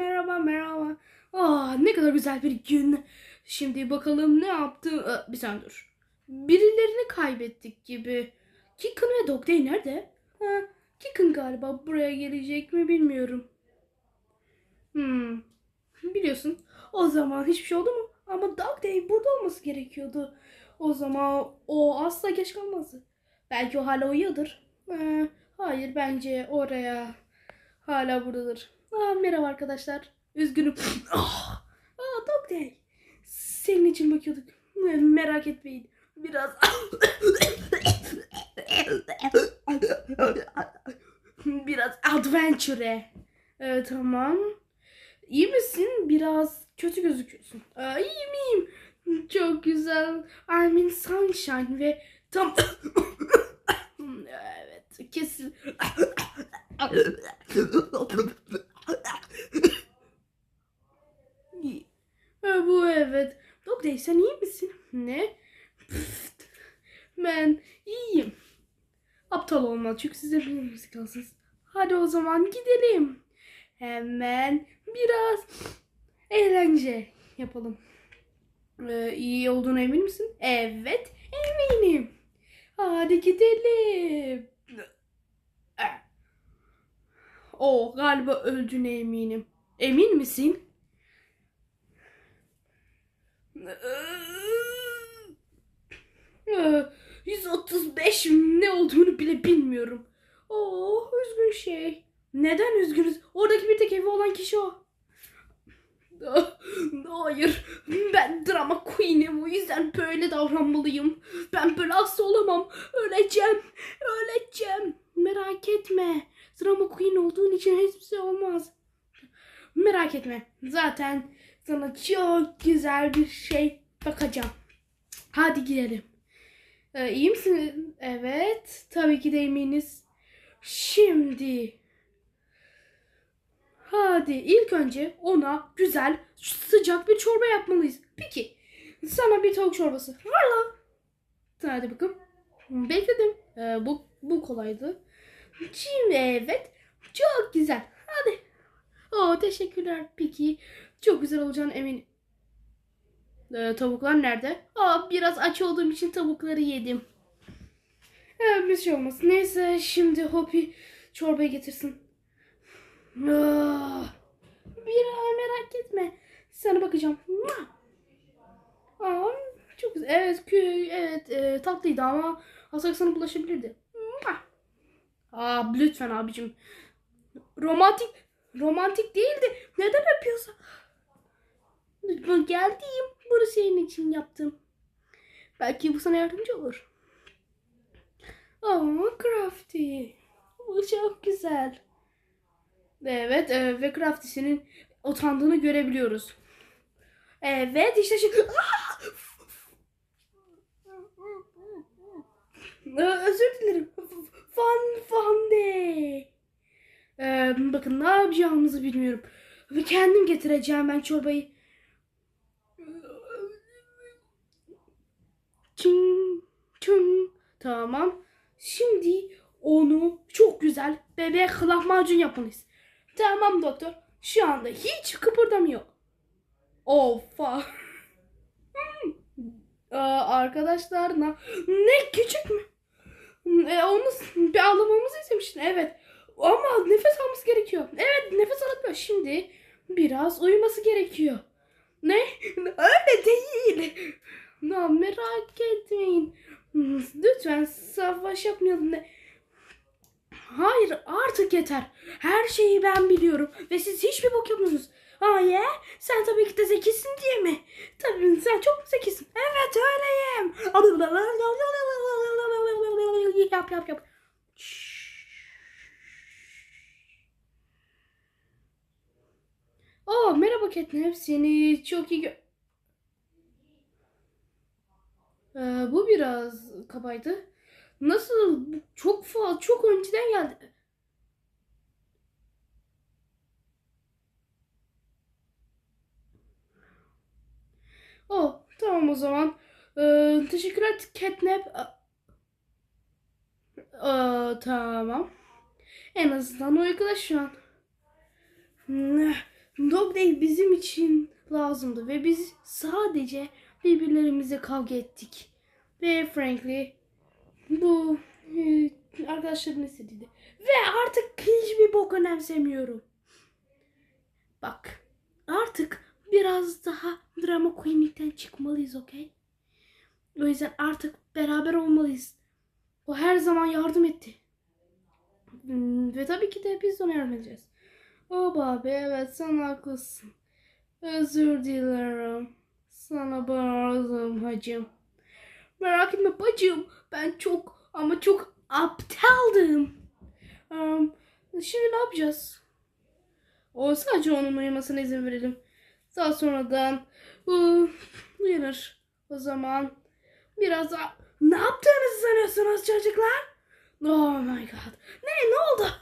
merhaba merhaba. Ah ne kadar güzel bir gün. Şimdi bakalım ne yaptı. Aa, bir saniye dur. Birilerini kaybettik gibi. Kicken ve Dog Day nerede? Ha, Kicken galiba buraya gelecek mi bilmiyorum. Hmm. Biliyorsun. O zaman hiçbir şey oldu mu? Ama Dog Day burada olması gerekiyordu. O zaman o asla geç kalmazdı. Belki o hala uyuyordur. Ee, hayır bence oraya hala buradadır. Aa, merhaba arkadaşlar. Üzgünüm. Ah, Aa, Dog Day. Senin için bakıyorduk. Merak etmeyin. Biraz biraz adventure. Ee, tamam. İyi misin? Biraz kötü gözüküyorsun. Aa, iyiyim iyiyim. Çok güzel. I'm in sunshine ve tam... evet kesin. Ha, bu evet. Doktor sen iyi misin? Ne? Ben iyiyim. Aptal olma çünkü size bilmemiz lazım. Hadi o zaman gidelim. Hemen biraz eğlence yapalım. Ee, iyi olduğuna emin misin? Evet, eminim. Hadi gidelim. O galiba öldüğüne eminim. Emin misin? Ee, 135 ne olduğunu bile bilmiyorum. Oo, üzgün şey. Neden üzgünüz? Oradaki bir tek evi olan kişi o. Ah, Hayır, ben drama queen'im o yüzden böyle davranmalıyım. Ben böyle asla olamam. Öleceğim, öleceğim. Merak etme. Drama queen olduğun için hiçbir şey olmaz. Merak etme. Zaten sana çok güzel bir şey bakacağım. Hadi gidelim. Ee, iyi misin? Evet. Tabii ki de eminiz. Şimdi. Hadi ilk önce ona güzel sıcak bir çorba yapmalıyız. Peki sana bir tavuk çorbası. Valla. Hadi bakalım. Bekledim. Ee, bu, bu kolaydı. Şimdi evet. Çok güzel. Teşekkürler. Peki. Çok güzel olacağını eminim. Ee, tavuklar nerede? Aa, biraz aç olduğum için tavukları yedim. Ee, bir şey olmaz. Neyse şimdi Hopi çorbayı getirsin. Ah, bir an merak etme. Sana bakacağım. Aa, çok güzel. Evet, kü evet e, tatlıydı ama hastalık sana bulaşabilirdi. Aa, lütfen abicim. Romantik romantik değildi. Neden yapıyorsa? Geldiğim. Bunu senin için yaptım. Belki bu sana yardımcı olur. Ama Crafty. Bu çok güzel. Evet e, ve Crafty senin utandığını görebiliyoruz. Evet işte şu... Ah! Özür dilerim. Fan bakın ne yapacağımızı bilmiyorum. Ve kendim getireceğim ben çorbayı. Çın çın. Tamam. Şimdi onu çok güzel bebek lahmacun yapmalıyız. Tamam doktor. Şu anda hiç kıpırdamıyor. Of. Aa, arkadaşlar ne, küçük mü? E, onu bir ağlamamızı istemiştin. Evet. Ama nefes alması gerekiyor. Evet nefes alamıyor. Şimdi biraz uyuması gerekiyor. Ne? Öyle değil. Na merak etmeyin. Lütfen savaş yapmayalım. Hayır artık yeter. Her şeyi ben biliyorum ve siz hiçbir bok yapmıyorsunuz. Ya sen tabii ki de zekisin diye mi? Tabii sen çok zekisin. Evet öyleyim. Yap yap yap. Oh Catnap seni çok iyi Ee, bu biraz kabaydı. Nasıl? Çok fazla, çok önceden geldi. Oh, tamam o zaman. Ee, teşekkürler Catnap. Aa, tamam. En azından uykuda şu an. Dog Day bizim için lazımdı ve biz sadece birbirlerimize kavga ettik. Ve frankly bu e, arkadaşlarım istediydi. Ve artık hiçbir bok önemsemiyorum. Bak artık biraz daha drama queenlikten çıkmalıyız okey? O yüzden artık beraber olmalıyız. O her zaman yardım etti. Hmm, Ve tabii ki de biz de ona yardım edeceğiz. O abi evet sen haklısın. Özür dilerim. Sana bağırdım hacım. Merak etme bacım. Ben çok ama çok aptaldım. Am, şimdi ne yapacağız? O sadece onun uyumasına izin verelim. Daha sonradan ıı, uyanır. O zaman biraz daha... Ne yaptığınızı sanıyorsunuz çocuklar? Oh my god. Ne ne oldu?